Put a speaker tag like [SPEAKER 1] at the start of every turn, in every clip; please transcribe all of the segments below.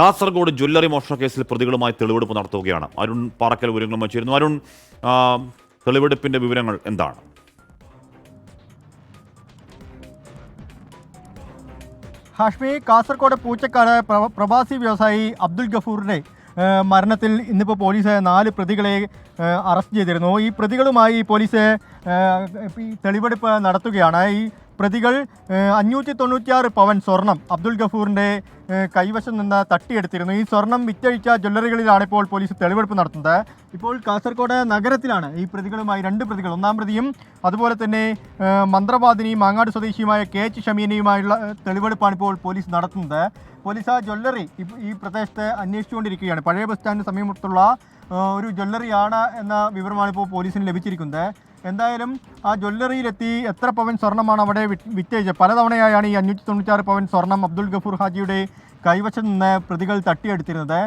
[SPEAKER 1] Kasaragod jewellery മോഷണ കേസിൽ പ്രതികളുമായി തെളിവെടുപ്പ് നടത്തുകയാണ്. അരുൺ പാറക്കൽ വിവരങ്ങളും വച്ചിരുന്നു. അരുൺ തെളിവെടുപ്പിന്റെ വിവരങ്ങൾ എന്താണ്?
[SPEAKER 2] ഹാഷ്മി കാസർഗോഡ് പൂച്ചക്കാട് പ്രവാസി വ്യവസായി അബ്ദുൽ ഗഫൂറിന്റെ മരണത്തിൽ ഇന്നിപ്പോൾ പോലീസ് നാല് പ്രതികളെ അറസ്റ്റ് ചെയ്തിരുന്നു. ഈ പ്രതികളുമായി പോലീസ് തെളിവെടുപ്പ് നടത്തുകയാണ്. ഈ പ്രതികൾ അഞ്ഞൂറ്റി തൊണ്ണൂറ്റിയാറ് പവൻ സ്വർണം അബ്ദുൾ ഗഫൂറിന്റെ കൈവശം നിന്ന് തട്ടിയെടുത്തിരുന്നു. ഈ സ്വർണം വിറ്റഴിച്ച ജ്വല്ലറികളിലാണ് ഇപ്പോൾ പോലീസ് തെളിവെടുപ്പ് നടത്തുന്നത്. ഇപ്പോൾ കാസർഗോഡ് നഗരത്തിലാണ് ഈ പ്രതികളുമായി രണ്ട് പ്രതികൾ. ഒന്നാം പ്രതിയും അതുപോലെ തന്നെ മന്ത്രവാദിനിയും മന്ത്രവാദിനി മാങ്ങാട് സ്വദേശിയുമായ കെ എച്ച് ഷമീനയുമായുള്ള തെളിവെടുപ്പാണ് ഇപ്പോൾ പോലീസ് നടത്തുന്നത്. പോലീസ് ആ ജ്വല്ലറി ഈ പ്രദേശത്ത് അന്വേഷിച്ചുകൊണ്ടിരിക്കുകയാണ്. പഴയ ബസ് സ്റ്റാൻഡിന് സമീപത്തുള്ള ഒരു ജ്വല്ലറിയാണ് എന്ന വിവരമാണ് ഇപ്പോൾ പോലീസിന് ലഭിച്ചിരിക്കുന്നത്. എന്തായാലും ആ ജ്വല്ലറിയിലെത്തി എത്ര പവൻ സ്വർണമാണ് അവിടെ വിറ്റയച്ചത് പലതവണയായാണ് ഈ അഞ്ഞൂറ്റി തൊണ്ണൂറ്റാറ് പവൻ സ്വർണം അബ്ദുൽ ഗഫൂർ ഹാജിയുടെ കൈവശം നിന്ന് പ്രതികൾ തട്ടിയെടുത്തിരുന്നത്.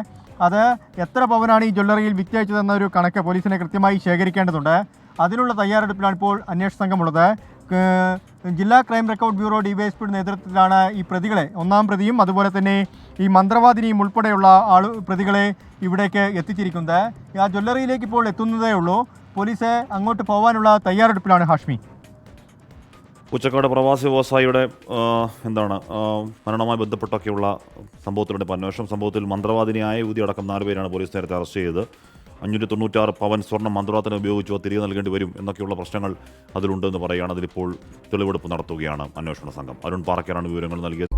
[SPEAKER 2] അത് എത്ര പവനാണ് ഈ ജ്വല്ലറിയിൽ വിറ്റയച്ചതെന്നൊരു കണക്ക് പോലീസിനെ കൃത്യമായി ശേഖരിക്കേണ്ടതുണ്ട്. അതിനുള്ള തയ്യാറെടുപ്പിലാണ് ഇപ്പോൾ അന്വേഷണ സംഘമുള്ളത്. ജില്ലാ ക്രൈം റെക്കോർഡ് ബ്യൂറോ ഡിവൈഎസ്പിയുടെ നേതൃത്വത്തിലാണ് ഈ പ്രതികളെ ഒന്നാം പ്രതിയും അതുപോലെ തന്നെ ഈ മന്ത്രവാദിനിയും ഉൾപ്പെടെയുള്ള ആളു പ്രതികളെ ഇവിടേക്ക് എത്തിച്ചിരിക്കുന്നത്. ആ ജ്വല്ലറിയിലേക്ക് ഇപ്പോൾ എത്തുന്നതേ ഉള്ളൂ. പോലീസ് അങ്ങോട്ട് പോകാനുള്ള തയ്യാറെടുപ്പിലാണ് ഹാഷ്മി.
[SPEAKER 1] ഉച്ചക്കാട് പ്രവാസി വ്യവസായിയുടെ എന്താണ് മരണവുമായി ബന്ധപ്പെട്ടൊക്കെയുള്ള സംഭവത്തിലുണ്ട് ഇപ്പോൾ അന്വേഷണം സംഭവത്തിൽ മന്ത്രവാദിനിയായ യുവതി അടക്കം നാലുപേരാണ് പോലീസ് നേരത്തെ അറസ്റ്റ് ചെയ്തത്. അഞ്ഞൂറ്റി തൊണ്ണൂറ്റാറ് പവൻ സ്വർണം മന്ത്രവാദത്തിന് ഉപയോഗിച്ചോ തിരികെ നൽകേണ്ടി വരും എന്നൊക്കെയുള്ള പ്രശ്നങ്ങൾ അതിലുണ്ടെന്ന് പറയുകയാണ് അതിലിപ്പോൾ തെളിവെടുപ്പ് നടത്തുകയാണ് അന്വേഷണ സംഘം. അരുൺ പാറയ്ക്കാനാണ് വിവരങ്ങൾ നൽകിയത്.